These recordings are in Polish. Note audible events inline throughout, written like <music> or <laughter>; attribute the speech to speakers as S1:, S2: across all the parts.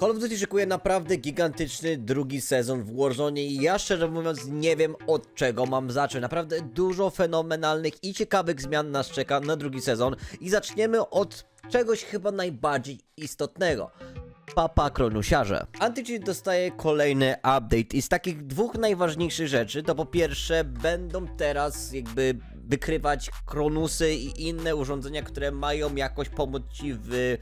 S1: Call of Duty szykuje naprawdę gigantyczny drugi sezon w Warzone i ja szczerze mówiąc nie wiem od czego mam zacząć. Naprawdę dużo fenomenalnych i ciekawych zmian nas czeka na drugi sezon i zaczniemy od czegoś chyba najbardziej istotnego. Papa Kronusiarze. Anti-Cheat dostaje kolejny update i z takich dwóch najważniejszych rzeczy to po pierwsze będą teraz jakby wykrywać Kronusy i inne urządzenia, które mają jakoś pomóc ci w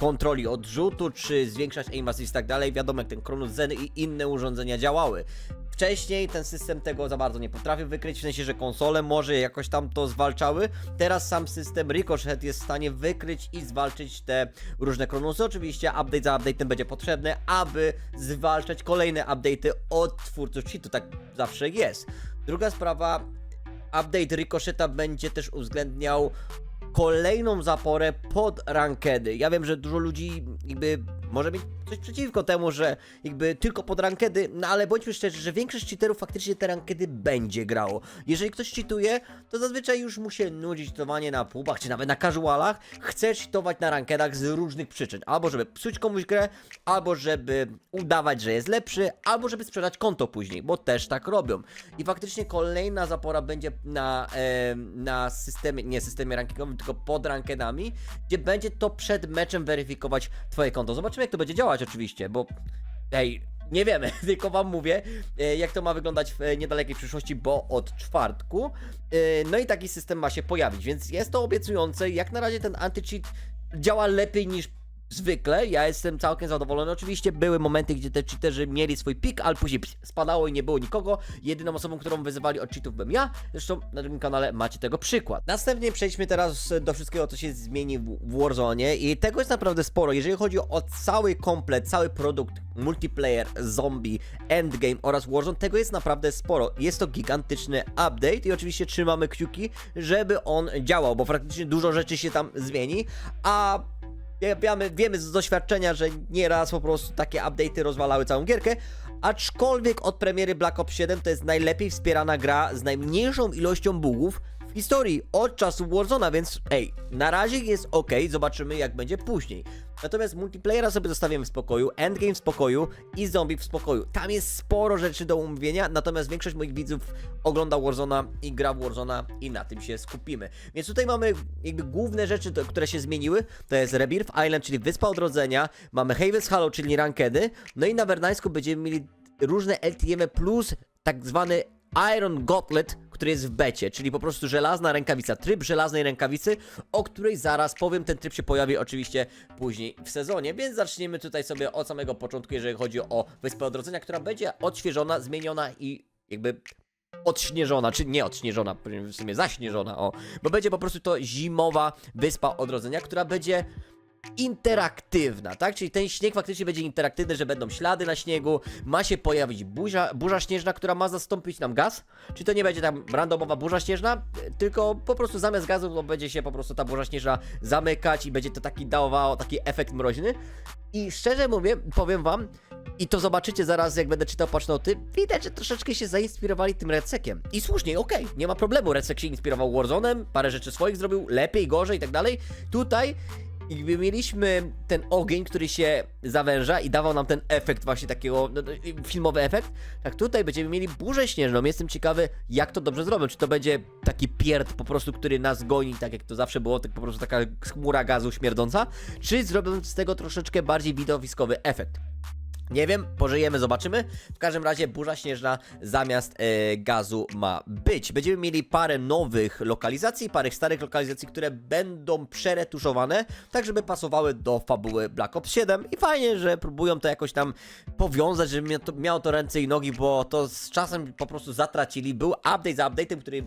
S1: kontroli odrzutu, czy zwiększać aim assist i tak dalej. Wiadomo, jak ten Kronus Zen i inne urządzenia działały. Wcześniej ten system tego za bardzo nie potrafił wykryć, w sensie, że konsole może jakoś tam to zwalczały. Teraz sam system Ricochet jest w stanie wykryć i zwalczyć te różne Kronusy. Oczywiście update za update'em będzie potrzebny, aby zwalczać kolejne update'y od twórców cheatu. Tak zawsze jest. Druga sprawa, update Ricocheta będzie też uwzględniał kolejną zaporę pod rankedy. Ja wiem, że dużo ludzi jakby może mieć coś przeciwko temu, że jakby tylko pod rankedy, no ale bądźmy szczerzy, że większość cheaterów faktycznie te rankedy będzie grało. Jeżeli ktoś cheatuje, to zazwyczaj już mu się nudzi cheatowanie na pubach, czy nawet na casualach. Chce cheatować na rankedach z różnych przyczyn. Albo żeby psuć komuś grę, albo żeby udawać, że jest lepszy, albo żeby sprzedać konto później, bo też tak robią. I faktycznie kolejna zapora będzie na, e, na systemie, nie systemie rankingowym, tylko pod rankedami, gdzie będzie to przed meczem weryfikować twoje konto. Zobaczymy jak to będzie działać oczywiście, bo Ej, nie wiemy, <laughs> tylko wam mówię, e, jak to ma wyglądać w niedalekiej przyszłości, bo od czwartku. e, No i taki system ma się pojawić, więc jest to obiecujące. Jak na razie ten anti-cheat działa lepiej niż zwykle. Ja jestem całkiem zadowolony. Oczywiście były momenty, gdzie te cheaterzy mieli swój pik, ale później spadało i nie było nikogo. Jedyną osobą, którą wyzywali od cheatów byłem ja. Zresztą na drugim kanale macie tego przykład. Następnie przejdźmy teraz do wszystkiego, co się zmieni w w Warzone i tego jest naprawdę sporo. Jeżeli chodzi o cały komplet, cały produkt multiplayer, zombie, endgame oraz Warzone, tego jest naprawdę sporo. Jest to gigantyczny update i oczywiście trzymamy kciuki, żeby on działał, bo praktycznie dużo rzeczy się tam zmieni, a Wiemy, wiemy z doświadczenia, że nieraz po prostu takie update'y rozwalały całą gierkę, aczkolwiek od premiery Black Ops 7 to jest najlepiej wspierana gra z najmniejszą ilością bugów w historii od czasu Warzone'a, więc ej, na razie jest ok, zobaczymy jak będzie później. Natomiast multiplayera sobie zostawimy w spokoju, endgame w spokoju i zombie w spokoju. Tam jest sporo rzeczy do omówienia, natomiast większość moich widzów ogląda Warzone'a i gra w Warzone'a i na tym się skupimy. Więc tutaj mamy jakby główne rzeczy, które się zmieniły. To jest Rebirth Island, czyli Wyspa Odrodzenia, mamy Haven's Hollow, czyli Rankedy, no i na Vernańsku będziemy mieli różne LTM plus tak zwany Iron Gauntlet, który jest w becie, czyli po prostu żelazna rękawica, tryb żelaznej rękawicy, o której zaraz powiem, ten tryb się pojawi oczywiście później w sezonie, więc zaczniemy tutaj sobie od samego początku, jeżeli chodzi o Wyspę Odrodzenia, która będzie odświeżona, zmieniona i jakby odśnieżona, czy nie odśnieżona, w sumie zaśnieżona, o, bo będzie po prostu to zimowa Wyspa Odrodzenia, która będzie interaktywna, tak? Czyli ten śnieg faktycznie będzie interaktywny, że będą ślady na śniegu, ma się pojawić burza, burza śnieżna, która ma zastąpić nam gaz, czy to nie będzie tam randomowa burza śnieżna, tylko po prostu zamiast gazu to będzie się po prostu ta burza śnieżna zamykać i będzie to taki dawało taki efekt mroźny. I szczerze mówię, powiem wam, i to zobaczycie zaraz, jak będę czytał patchnoty, widać, że troszeczkę się zainspirowali tym Redsekiem. I słusznie, okej, nie ma problemu, Redsek się inspirował Warzone'em, parę rzeczy swoich zrobił, lepiej, gorzej i tak dalej. Tutaj jakby mieliśmy ten ogień, który się zawęża i dawał nam ten efekt właśnie takiego, no, no, filmowy efekt, tak tutaj będziemy mieli burzę śnieżną. Jestem ciekawy, jak to dobrze zrobią. Czy to będzie taki pierd po prostu, który nas goni, tak jak to zawsze było, tak po prostu taka chmura gazu śmierdząca, czy zrobią z tego troszeczkę bardziej widowiskowy efekt. Nie wiem, pożyjemy, zobaczymy. W każdym razie burza śnieżna zamiast e, gazu ma być. Będziemy mieli parę nowych lokalizacji, parę starych lokalizacji, które będą przeretuszowane, tak żeby pasowały do fabuły Black Ops 7 i fajnie, że próbują to jakoś tam powiązać, żeby miało to, ręce i nogi, bo to z czasem po prostu zatracili. Był update za update'em, który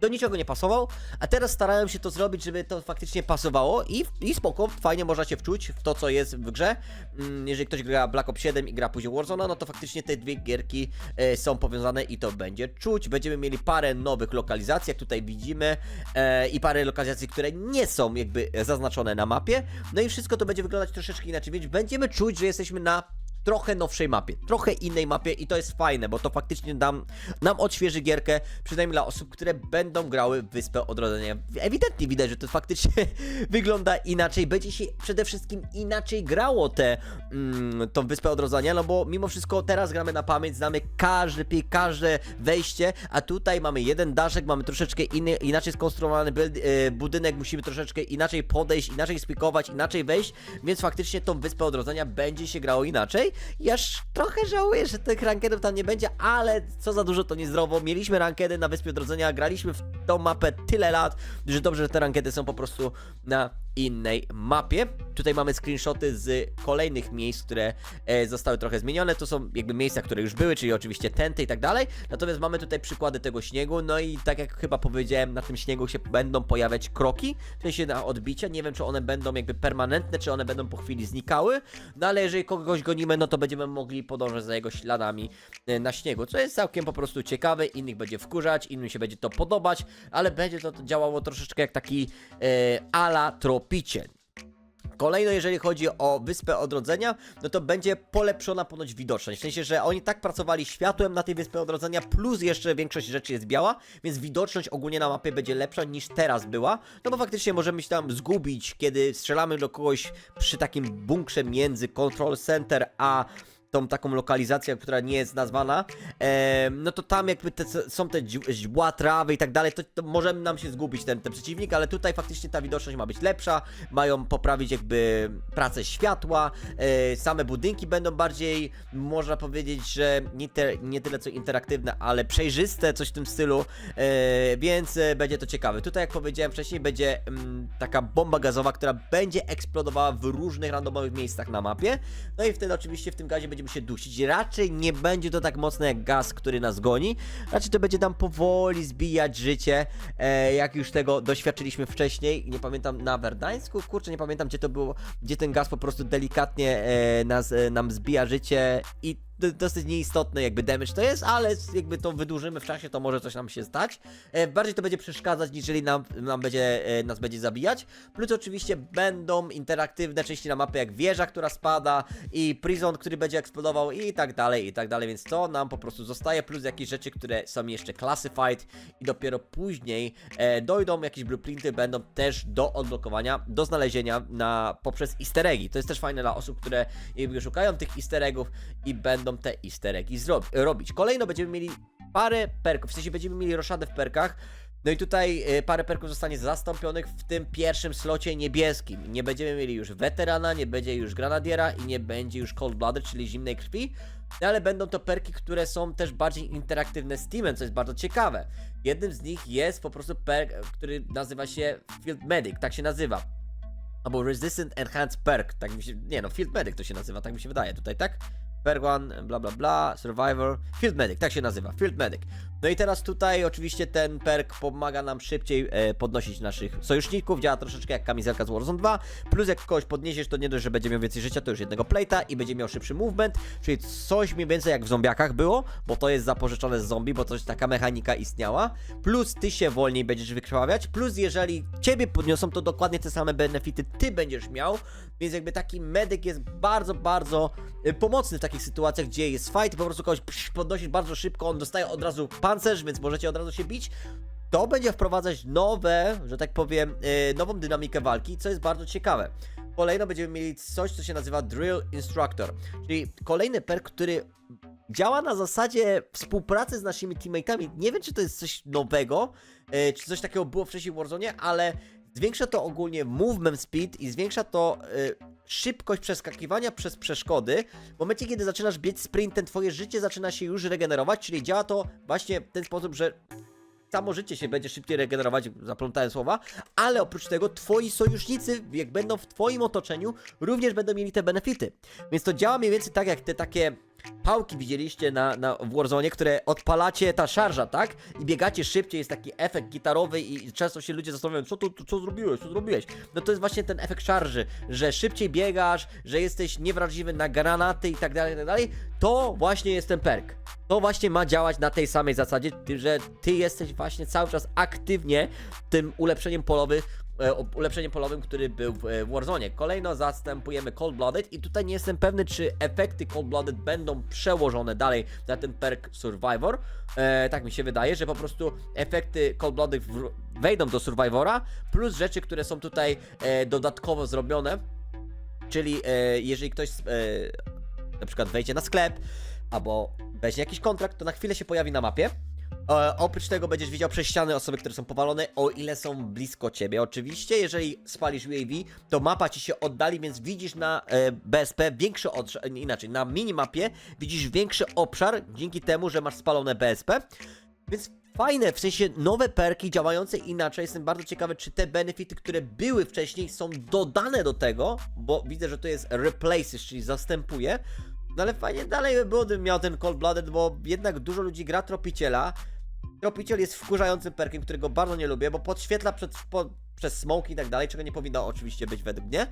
S1: do niczego nie pasował, a teraz starają się to zrobić, żeby to faktycznie pasowało i, i spoko, fajnie można się wczuć w to, co jest w grze. Mm, Jeżeli ktoś gra Black Ops 7 i gra później Warzone, no to faktycznie te dwie gierki e, są powiązane i to będzie czuć. Będziemy mieli parę nowych lokalizacji, jak tutaj widzimy, e, i parę lokalizacji, które nie są jakby zaznaczone na mapie. No i wszystko to będzie wyglądać troszeczkę inaczej, więc będziemy czuć, że jesteśmy na trochę nowszej mapie, trochę innej mapie i to jest fajne, bo to faktycznie nam, nam odświeży gierkę, przynajmniej dla osób, które będą grały w Wyspę Odrodzenia. Ewidentnie widać, że to faktycznie <laughs> wygląda inaczej, będzie się przede wszystkim inaczej grało te, mm, Wyspę Odrodzenia, no bo mimo wszystko teraz gramy na pamięć, znamy każde, pie- każde wejście, a tutaj mamy jeden daszek, mamy troszeczkę inny, inaczej skonstruowany build, e, budynek, musimy troszeczkę inaczej podejść, inaczej spikować, inaczej wejść, więc faktycznie tą Wyspę Odrodzenia będzie się grało inaczej. Aż trochę żałuję, że tych rankedów tam nie będzie, ale co za dużo to niezdrowo. Mieliśmy rankedy na Wyspie Odrodzenia, graliśmy w tą mapę tyle lat, że dobrze, że te rankedy są po prostu na innej mapie. Tutaj mamy screenshoty z kolejnych miejsc, które e, zostały trochę zmienione. To są jakby miejsca, które już były, czyli oczywiście tenty i tak dalej. Natomiast mamy tutaj przykłady tego śniegu, no i tak jak chyba powiedziałem, na tym śniegu się będą pojawiać kroki, w sensie na odbicia. Nie wiem, czy one będą jakby permanentne, czy one będą po chwili znikały, no ale jeżeli kogoś gonimy, no to będziemy mogli podążać za jego śladami e, na śniegu, co jest całkiem po prostu ciekawe, innych będzie wkurzać, innym się będzie to podobać, ale będzie to działało troszeczkę jak taki e, ala Kolejno, jeżeli chodzi o Wyspę Odrodzenia, no to będzie polepszona ponoć widoczność. W sensie, że oni tak pracowali światłem na tej Wyspie Odrodzenia, plus jeszcze większość rzeczy jest biała, więc widoczność ogólnie na mapie będzie lepsza niż teraz była. No bo faktycznie możemy się tam zgubić, kiedy strzelamy do kogoś przy takim bunkrze między Control Center a tą taką lokalizację, która nie jest nazwana, em, no to tam jakby te, są te źdźbła, trawy i tak dalej, to, to może nam się zgubić ten, ten przeciwnik, ale tutaj faktycznie ta widoczność ma być lepsza, mają poprawić jakby pracę światła, e, same budynki będą bardziej, można powiedzieć, że nie, te, nie tyle co interaktywne, ale przejrzyste, coś w tym stylu, e, więc e, będzie to ciekawe. Tutaj, jak powiedziałem wcześniej, będzie mm, taka bomba gazowa, która będzie eksplodowała w różnych randomowych miejscach na mapie, no i wtedy oczywiście w tym gazie będziemy się dusić. Raczej nie będzie to tak mocne jak gaz, który nas goni. Raczej to będzie nam powoli zbijać życie, e, jak już tego doświadczyliśmy wcześniej. Nie pamiętam na Werdańsku, kurczę, nie pamiętam gdzie to było, gdzie ten gaz po prostu delikatnie e, nas, e, nam zbija życie i dosyć nieistotne jakby damage to jest, ale jakby to wydłużymy w czasie, to może coś nam się stać. E, bardziej to będzie przeszkadzać, niżeli nam, nam będzie, e, nas będzie zabijać. Plus oczywiście będą interaktywne części na mapie, jak wieża, która spada i prison, który będzie eksplodował i tak dalej, i tak dalej, więc to nam po prostu zostaje, plus jakieś rzeczy, które są jeszcze classified i dopiero później e, dojdą, jakieś blueprinty będą też do odblokowania, do znalezienia na, poprzez easter eggi. To jest też fajne dla osób, które szukają tych easter eggów i będą te easter eggi robić. Kolejno będziemy mieli parę perków, w sensie będziemy mieli roszadę w perkach, no i tutaj e, parę perków zostanie zastąpionych w tym pierwszym slocie niebieskim. Nie będziemy mieli już weterana, nie będzie już granadiera i nie będzie już cold blooded, czyli zimnej krwi, no ale będą to perki, które są też bardziej interaktywne z teamem, co jest bardzo ciekawe. Jednym z nich jest po prostu perk, który nazywa się Field Medic, tak się nazywa. Albo Resistant Enhanced Perk, tak mi się, nie no, Field Medic to się nazywa, tak mi się wydaje tutaj, tak? One, bla bla bla, Survivor, Field Medic, tak się nazywa, Field Medic. No i teraz tutaj oczywiście ten perk pomaga nam szybciej e, podnosić naszych sojuszników, działa troszeczkę jak kamizelka z Warzone 2, plus jak kogoś podniesiesz, to nie dość, że będzie miał więcej życia, to już jednego plate'a i będzie miał szybszy movement, czyli coś mniej więcej jak w zombiakach było, bo to jest zapożyczone z zombie, bo coś taka mechanika istniała, plus ty się wolniej będziesz wykrwawiać, plus jeżeli ciebie podniosą, to dokładnie te same benefity ty będziesz miał, więc jakby taki medyk jest bardzo, bardzo y, pomocny w takich sytuacjach, gdzie jest fight, po prostu kogoś podnosisz bardzo szybko, on dostaje od razu pancerz, więc możecie od razu się bić. To będzie wprowadzać nowe, że tak powiem, y, nową dynamikę walki, co jest bardzo ciekawe. Kolejno będziemy mieli coś, co się nazywa Drill Instructor, czyli kolejny perk, który działa na zasadzie współpracy z naszymi teammateami. Nie wiem, czy to jest coś nowego, y, czy coś takiego było wcześniej w Warzone, ale zwiększa to ogólnie movement speed i zwiększa to y, szybkość przeskakiwania przez przeszkody. W momencie, kiedy zaczynasz biec sprintem, twoje życie zaczyna się już regenerować, czyli działa to właśnie w ten sposób, że samo życie się będzie szybciej regenerować, zaplątałem słowa, ale oprócz tego twoi sojusznicy, jak będą w twoim otoczeniu, również będą mieli te benefity. Więc to działa mniej więcej tak, jak te takie pałki widzieliście na, na w Warzone, które odpalacie ta szarża, tak? I biegacie szybciej, jest taki efekt gitarowy i często się ludzie zastanawiają, co tu, co zrobiłeś, co zrobiłeś? No to jest właśnie ten efekt szarży, że szybciej biegasz, że jesteś niewrażliwy na granaty i tak dalej, i tak dalej. To właśnie jest ten perk. To właśnie ma działać na tej samej zasadzie, że ty jesteś właśnie cały czas aktywnie tym ulepszeniem polowy, ulepszeniem polowym, który był w, e, Warzone. Kolejno zastępujemy Cold Blooded i tutaj nie jestem pewny, czy efekty Cold Blooded będą przełożone dalej na ten perk Survivor. E, tak mi się wydaje, że po prostu efekty Cold Blooded wejdą do Survivora, plus rzeczy, które są tutaj e, dodatkowo zrobione. Czyli e, jeżeli ktoś e, na przykład wejdzie na sklep albo weźmie jakiś kontrakt, to na chwilę się pojawi na mapie. E, oprócz tego będziesz widział przez ściany osoby, które są powalone, o ile są blisko ciebie. Oczywiście, jeżeli spalisz UAV, to mapa ci się oddali, więc widzisz na e, BSP większy obszar, inaczej, na minimapie widzisz większy obszar dzięki temu, że masz spalone BSP. Więc fajne, w sensie nowe perki działające inaczej. Jestem bardzo ciekawy, czy te benefity, które były wcześniej, są dodane do tego, bo widzę, że to jest replaces, czyli zastępuje. No ale fajnie dalej by było, gdybym miał ten Cold Blooded, bo jednak dużo ludzi gra Tropiciela. Tropiciel jest wkurzającym perkiem, którego bardzo nie lubię, bo podświetla przed, po, przez smoke i tak dalej, czego nie powinno oczywiście być według mnie.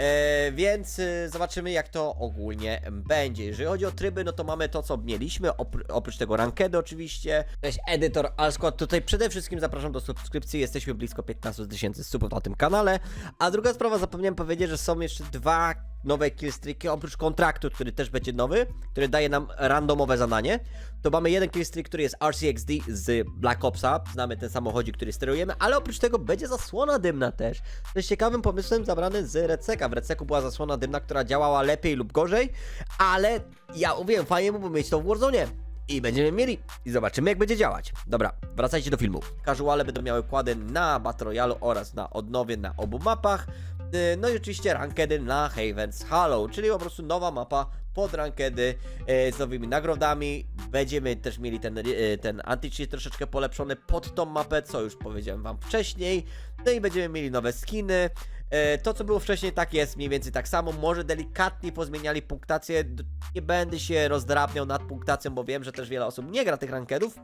S1: E, więc y, zobaczymy jak to ogólnie będzie. Jeżeli chodzi o tryby, no to mamy to co mieliśmy, opr- oprócz tego rankedy oczywiście. Cześć, edytor Alskład. Tutaj przede wszystkim zapraszam do subskrypcji, jesteśmy blisko 15 tysięcy subów na tym kanale. A druga sprawa, zapomniałem powiedzieć, że są jeszcze dwa nowe killstreaki, oprócz kontraktu, który też będzie nowy, który daje nam randomowe zadanie. To mamy jeden killstreak, który jest RCXD z Black Opsa, znamy ten samochodzik, który sterujemy, ale oprócz tego będzie zasłona dymna też. To jest ciekawym pomysłem zabrany z Receka. W Receku była zasłona dymna, która działała lepiej lub gorzej, ale ja mówiłem, fajnie byłoby mieć to w Warzone. I będziemy mieli. I zobaczymy, jak będzie działać. Dobra, wracajcie do filmu. Casuale będą miały kłady na Battle Royale oraz na odnowie na obu mapach. Yy, No i oczywiście rankedy na Havens Hollow, czyli po prostu nowa mapa pod rankedy yy, z nowymi nagrodami. Będziemy też mieli ten, yy, ten anti-cheat troszeczkę polepszony pod tą mapę, co już powiedziałem wam wcześniej. No i będziemy mieli nowe skiny. To, co było wcześniej, tak jest mniej więcej tak samo. Może delikatnie pozmieniali punktację. Nie będę się rozdrabniał nad punktacją, bo wiem, że też wiele osób nie gra tych rankedów.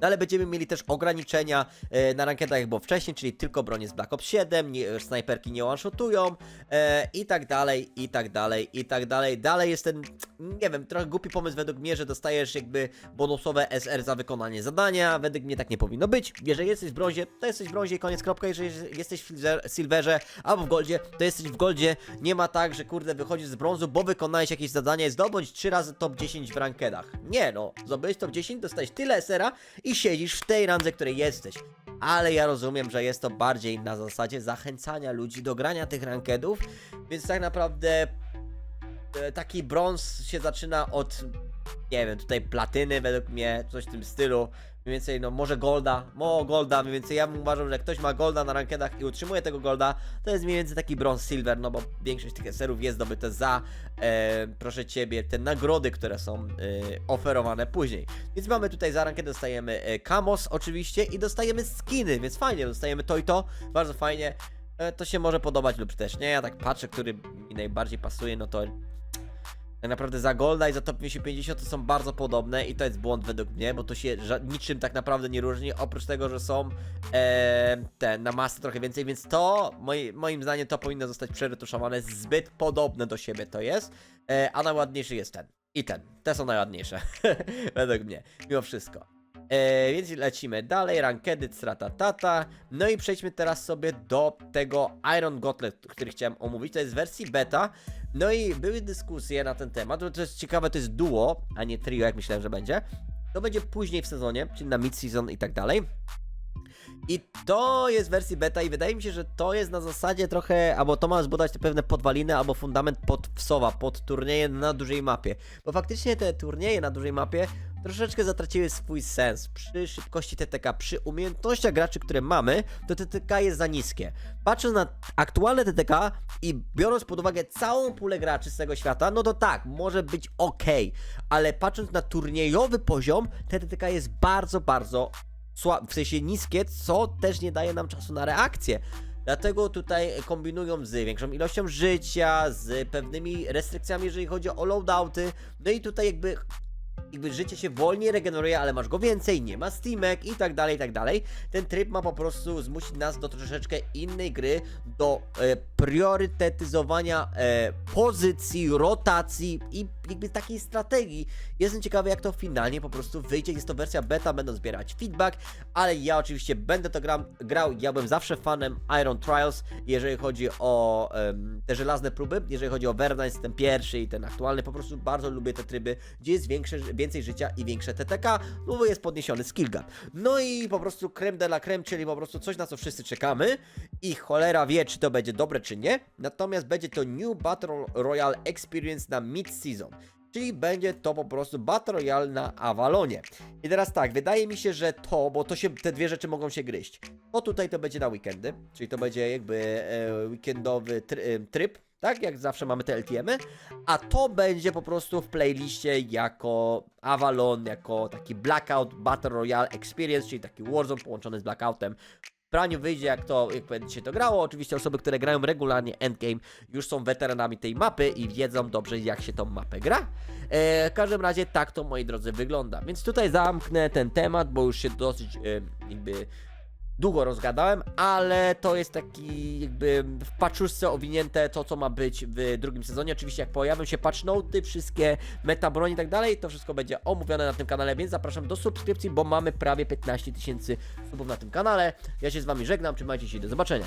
S1: No, Ale będziemy mieli też ograniczenia e, na rankedach, jak było wcześniej, czyli tylko bronie z Black Ops 7, nie, snajperki nie one-shotują e, i tak dalej, i tak dalej, i tak dalej. Dalej jest ten, nie wiem, trochę głupi pomysł według mnie, że dostajesz jakby bonusowe SR za wykonanie zadania. Według mnie tak nie powinno być. Jeżeli jesteś w brązie, to jesteś w brązie i koniec, kropka. Jeżeli jesteś w silver- silverze albo w goldzie, to jesteś w goldzie. Nie ma tak, że kurde wychodzisz z brązu, bo wykonałeś jakieś zadanie, zdobądź 3 razy top 10 w rankedach. Nie no, zdobyłeś top 10, dostałeś tyle SR-a i siedzisz w tej randze, której jesteś. Ale ja rozumiem, że jest to bardziej na zasadzie zachęcania ludzi do grania tych rankedów, więc tak naprawdę e, taki brąz się zaczyna od, nie wiem, tutaj platyny według mnie, coś w tym stylu. Mniej więcej, no może golda, mo golda, mniej więcej ja bym uważał, że ktoś ma golda na rankedach i utrzymuje tego golda, to jest mniej więcej taki brąz silver, no bo większość tych eserów jest zdobyte za, e, proszę ciebie, te nagrody, które są e, oferowane później. Więc mamy tutaj za rankę dostajemy e, Kamos oczywiście i dostajemy skiny, więc fajnie, dostajemy to i to, bardzo fajnie. E, to się może podobać lub też nie. Ja tak patrzę, który mi najbardziej pasuje, no to tak naprawdę za Golda i za Top 250 to są bardzo podobne i to jest błąd według mnie, bo to się niczym tak naprawdę nie różni, oprócz tego, że są e, te na masę trochę więcej, więc to moi, moim zdaniem to powinno zostać przeretuszowane, zbyt podobne do siebie to jest, e, a najładniejszy jest ten i ten. Te są najładniejsze, <laughs> według mnie, mimo wszystko. E, więc lecimy dalej, rankedy, tata. No i przejdźmy teraz sobie do tego Iron Gauntlet, który chciałem omówić. To jest wersji beta. No i były dyskusje na ten temat. To jest ciekawe, to jest duo, a nie trio, jak myślałem, że będzie. To będzie później w sezonie, czyli na mid-season i tak dalej. I to jest wersji beta i wydaje mi się, że to jest na zasadzie trochę, albo to ma zbudować te pewne podwaliny, albo fundament pod wsowa, pod turnieje na dużej mapie. Bo faktycznie te turnieje na dużej mapie troszeczkę zatraciły swój sens. Przy szybkości TTK, przy umiejętnościach graczy, które mamy, to TTK jest za niskie. Patrząc na aktualne TTK i biorąc pod uwagę całą pulę graczy z tego świata, no to tak, może być ok, ale patrząc na turniejowy poziom, TTK jest bardzo, bardzo sła- w sensie niskie, co też nie daje nam czasu na reakcję. Dlatego tutaj kombinują z większą ilością życia, z pewnymi restrykcjami, jeżeli chodzi o loadouty. No i tutaj jakby jakby życie się wolniej regeneruje, ale masz go więcej, nie ma steamek i tak dalej, i tak dalej. Ten tryb ma po prostu zmusić nas do troszeczkę innej gry, do e, priorytetyzowania e, pozycji, rotacji i jakby takiej strategii. Jestem ciekawy, jak to finalnie po prostu wyjdzie. Jest to wersja beta, będą zbierać feedback, ale ja oczywiście będę to gram, grał. Ja byłem zawsze fanem Iron Trials, jeżeli chodzi o te żelazne próby, jeżeli chodzi o Verdansk, ten pierwszy i ten aktualny, po prostu bardzo lubię te tryby, gdzie jest większe, więcej życia i większe TTK, bo jest podniesiony skill gap. No i po prostu creme de la creme, czyli po prostu coś, na co wszyscy czekamy i cholera wie, czy to będzie dobre, czy nie. Natomiast będzie to New Battle Royale Experience na mid-season. Czyli będzie to po prostu Battle Royale na Avalonie. I teraz tak, wydaje mi się, że to, bo to się, te dwie rzeczy mogą się gryźć. To tutaj to będzie na weekendy, czyli to będzie jakby e, weekendowy e, tryb, tak? Jak zawsze mamy te LTM-y. A to będzie po prostu w playliście jako Avalon, jako taki Blackout Battle Royale Experience, czyli taki Warzone połączony z Blackoutem. W praniu wyjdzie, jak to, jak będzie się to grało. Oczywiście osoby, które grają regularnie Endgame, już są weteranami tej mapy i wiedzą dobrze, jak się tą mapę gra. E, w każdym razie tak to, moi drodzy, wygląda. Więc tutaj zamknę ten temat, bo już się dosyć e, jakby długo rozgadałem, ale to jest taki jakby w paczuszce owinięte to, co ma być w drugim sezonie. Oczywiście jak pojawią się patch noty, wszystkie meta broni i tak dalej, to wszystko będzie omówione na tym kanale, więc zapraszam do subskrypcji, bo mamy prawie 15 tysięcy subów na tym kanale. Ja się z wami żegnam, trzymajcie się do zobaczenia.